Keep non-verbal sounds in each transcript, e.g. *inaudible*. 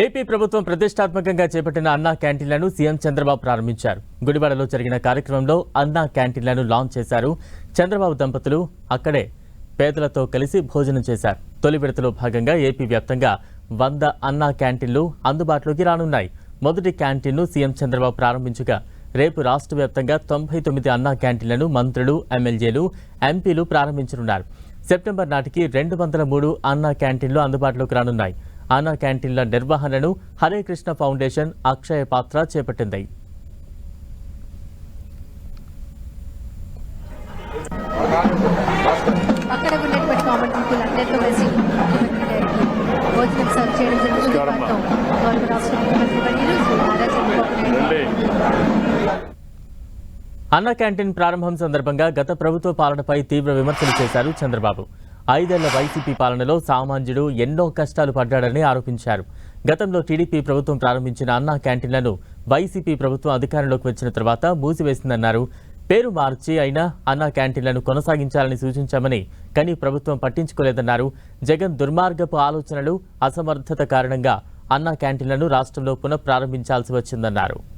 AP ప్రభుత్వం ప్రతిష్టాత్మకంగా చేపట్టిన అన్నా క్యాంటీన్లను సీఎం చంద్రబాబు ప్రారంభించారు. గుడివాడలో జరిగిన కార్యక్రమంలో అన్నా క్యాంటీన్లను లాంచ్ చేశారు చంద్రబాబు దంపతులు. అక్కడే పేదలతో కలిసి భోజనం చేశారు. తొలి విడతలో భాగంగా ఏపీ వ్యాప్తంగా వంద అన్నా క్యాంటీన్లు అందుబాటులోకి రానున్నాయి. మొదటి క్యాంటీన్ను సీఎం చంద్రబాబు ప్రారంభించగా రేపు రాష్ట్ర వ్యాప్తంగా తొంభై తొమ్మిది అన్నా క్యాంటీన్లను మంత్రులు ఎమ్మెల్యేలు ఎంపీలు ప్రారంభించనున్నారు. సెప్టెంబర్ నాటికి రెండు వందల మూడు అన్నా క్యాంటీన్లు అందుబాటులోకి రానున్నాయి. అన్నా క్యాంటీన్ల నిర్వహణను హరే కృష్ణ ఫౌండేషన్ అక్షయ పాత్ర చేపట్టింది. అన్న క్యాంటీన్ ప్రారంభం సందర్భంగా గత ప్రభుత్వ పాలనపై తీవ్ర విమర్శలు చేశారు చంద్రబాబు. ఐదేళ్ళ వైసీపీ పాలనలో సామాన్యుడు ఎన్నో కష్టాలు పడ్డాడని ఆరోపించారు. గతంలో టీడీపీ ప్రభుత్వం ప్రారంభించిన అన్నా క్యాంటీన్లను వైసీపీ ప్రభుత్వం అధికారంలోకి వచ్చిన తర్వాత మూసివేసిందన్నారు. పేరు మార్చి అయినా అన్నా క్యాంటీన్లను కొనసాగించాలని సూచించామని కానీ ప్రభుత్వం పట్టించుకోలేదన్నారు. జగన్ దుర్మార్గపు ఆలోచనలు అసమర్థత కారణంగా అన్నా క్యాంటీన్లను రాష్ట్రంలో పునఃప్రారంభించాల్సి వచ్చిందన్నారు.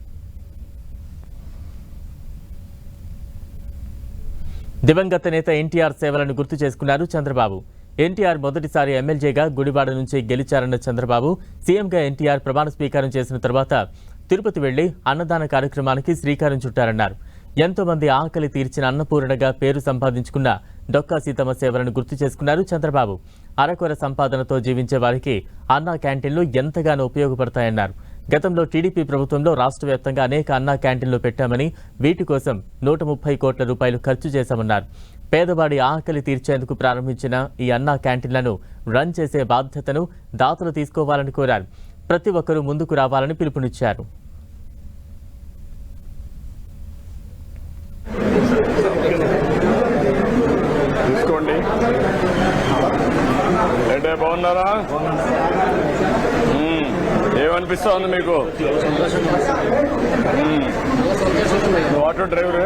దివంగత నేత ఎన్టీఆర్ సేవలను గుర్తు చేసుకున్నారు చంద్రబాబు. ఎన్టీఆర్ మొదటిసారి ఎమ్మెల్యేగా గుడివాడ నుంచి గెలిచారన్న చంద్రబాబు సీఎంగా ఎన్టీఆర్ ప్రమాణ స్వీకారం చేసిన తర్వాత తిరుపతి వెళ్ళి అన్నదాన కార్యక్రమానికి శ్రీకారం చుట్టారన్నారు. ఎంతోమంది ఆకలి తీర్చిన అన్నపూర్ణగా పేరు సంపాదించుకున్న డొక్కా సీతమ్మ సేవలను గుర్తు చేసుకున్నారు చంద్రబాబు. అరకొర సంపాదనతో జీవించే వారికి అన్నా క్యాంటీన్లు ఎంతగానో ఉపయోగపడతాయన్నారు. గతంలో టీడీపీ ప్రభుత్వంలో రాష్ట్ర వ్యాప్తంగా అనేక అన్నా క్యాంటీన్లు పెట్టామని వీటి కోసం నూట ముప్పై కోట్ల రూపాయలు ఖర్చు చేశామన్నారు. పేదవాడి ఆకలి తీర్చేందుకు ప్రారంభించిన ఈ అన్నా క్యాంటీన్లను రన్ చేసే బాధ్యతను దాతలు తీసుకోవాలని కోరారు. ప్రతి ఒక్కరూ ముందుకు రావాలని పిలుపునిచ్చారు. బాగున్నారా? ఏమనిపిస్తుంది మీకు? Auto driver?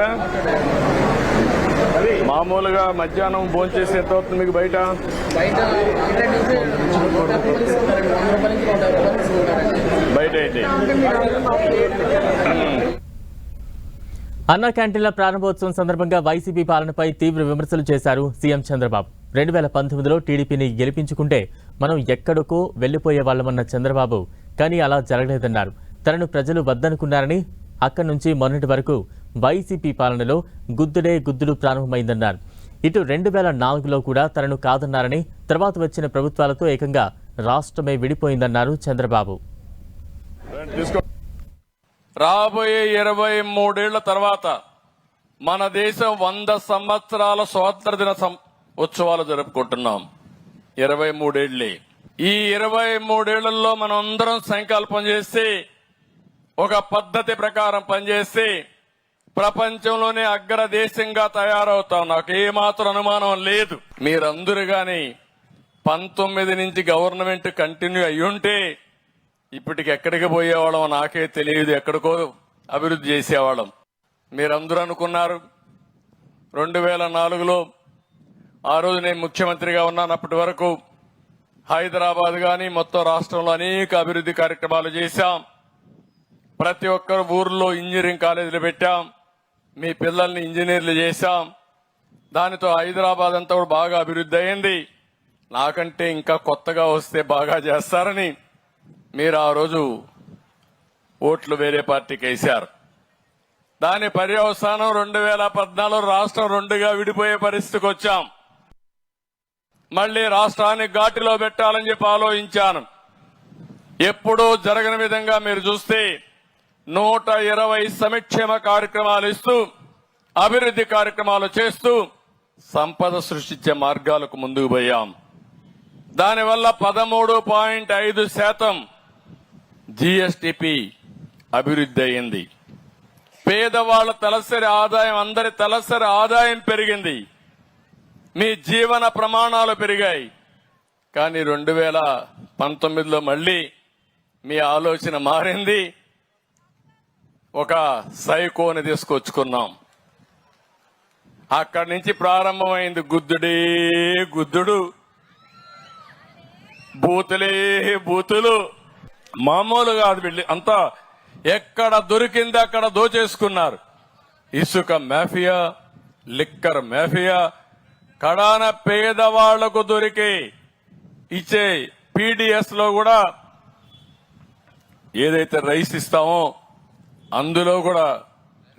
మామూలుగా మధ్యాహ్నం భోజనం చేసి ఎంత అవుతుంది మీకు బయట? బయట అయితే. అన్నా క్యాంటీన్ల ప్రారంభోత్సవం సందర్భంగా వైసీపీ పాలనపై తీవ్ర విమర్శలు చేశారు సీఎం చంద్రబాబు. రెండు వేల పంతొమ్మిదిలో టీడీపీని గెలిపించుకుంటే మనం ఎక్కడకు వెళ్ళిపోయే వాళ్ళమన్న చంద్రబాబు కానీ అలా జరగలేదన్నారు. తనను ప్రజలు వద్దనుకున్నారని అక్కడి నుంచి మొన్నటి వరకు వైసీపీ పాలనలో గుద్దుడే గుద్దుడు ప్రారంభమైందన్నారు. ఇటు రెండు వేల నాలుగులో కూడా తనను కాదన్నారని తర్వాత వచ్చిన ప్రభుత్వాలతో ఏకంగా రాష్ట్రమే విడిపోయిందన్నారు చంద్రబాబు. రాబోయే ఇరవై మూడేళ్ళ తర్వాత మన దేశం వంద సంవత్సరాల స్వాతంత్ర దిన సం- ఉత్సవాలు జరుపుకుంటున్నాం. ఇరవై మూడేళ్ళే. ఈ ఇరవై మూడేళ్ళలో మనం అందరం సంకల్పం చేసి ఒక పద్ధతి ప్రకారం పనిచేసి ప్రపంచంలోనే అగ్ర దేశంగా తయారవుతాం. నాకు ఏమాత్రం అనుమానం లేదు. మీరందరూ గాని పంతొమ్మిది నుంచి గవర్నమెంట్ కంటిన్యూ అయ్యుంటే ఇప్పటికి ఎక్కడికి పోయేవాళ్ళం నాకే తెలియదు ఎక్కడికో అభివృద్ధి చేసేవాళ్ళం. మీరందరూ అనుకున్నారు రెండు వేల నాలుగులో ఆ రోజు నేను ముఖ్యమంత్రిగా ఉన్నాను అప్పటి వరకు హైదరాబాద్ కానీ మొత్తం రాష్ట్రంలో అనేక అభివృద్ధి కార్యక్రమాలు చేశాం. ప్రతి ఒక్కరు ఊర్లో ఇంజనీరింగ్ కాలేజీలు పెట్టాం. మీ పిల్లల్ని ఇంజనీర్లు చేశాం. దానితో హైదరాబాద్ అంతా కూడా బాగా అభివృద్ధి అయింది. నాకంటే ఇంకా కొత్తగా వస్తే బాగా చేస్తారని మీరు ఆ రోజు ఓట్లు వేరే పార్టీకి వేశారు. దాని పర్యవసానం రెండు వేల పద్నాలుగు రాష్ట్రం రెండుగా విడిపోయే పరిస్థితికి వచ్చాం. మళ్ళీ రాష్ట్రాన్ని ఘాటిలో పెట్టాలని చెప్పి ఆలోచించాను. ఎప్పుడూ జరగని విధంగా మీరు చూస్తే నూట ఇరవై సంక్షేమ కార్యక్రమాలు ఇస్తూ అభివృద్ధి కార్యక్రమాలు చేస్తూ సంపద సృష్టించే మార్గాలకు ముందుకు పోయాం. దానివల్ల పదమూడు పాయింట్ ఐదు శాతం జిఎస్టిపి అభివృద్ధి అయింది. పేదవాళ్ళ తలసరి ఆదాయం అందరి తలసరి ఆదాయం పెరిగింది. మీ జీవన ప్రమాణాలు పెరిగాయి. కానీ రెండు వేల పంతొమ్మిదిలో మళ్ళీ మీ ఆలోచన మారింది. ఒక సైకోని తీసుకొచ్చుకున్నాం. అక్కడి నుంచి ప్రారంభమైంది గుద్దుడే గుద్దుడు. బూతులే బూతులు. మామూలుగా కాదు వెళ్ళి. అంతా ఎక్కడ దొరికింది అక్కడ దోచేసుకున్నారు. ఇసుక మాఫియా లిక్కర్ మాఫియా కడాన పేదవాళ్ళకు దొరికే ఇచ్చే పీడిఎస్లో కూడా ఏదైతే రైస్ ఇస్తామో అందులో కూడా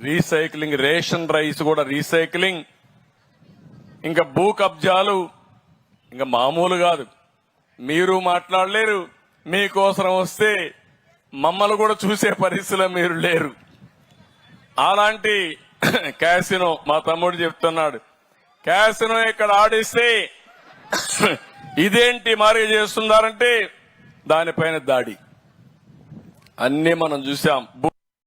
రీసైక్లింగ్ రేషన్ రైస్ కూడా రీసైక్లింగ్. ఇంకా భూ కబ్జాలు ఇంకా మామూలు కాదు. మీరు మాట్లాడలేరు. మీకోసం వస్తే మమ్మల్ని కూడా చూసే పరిస్థితిలో మీరు లేరు. అలాంటి *clears throat* క్యాసినో మా తమ్ముడు చెప్తున్నాడు. క్యాసినో ఇక్కడ ఆడిస్తే ఇదేంటి మరి చేస్తున్నారంటే దానిపైన దాడి. అన్ని మనం చూసాం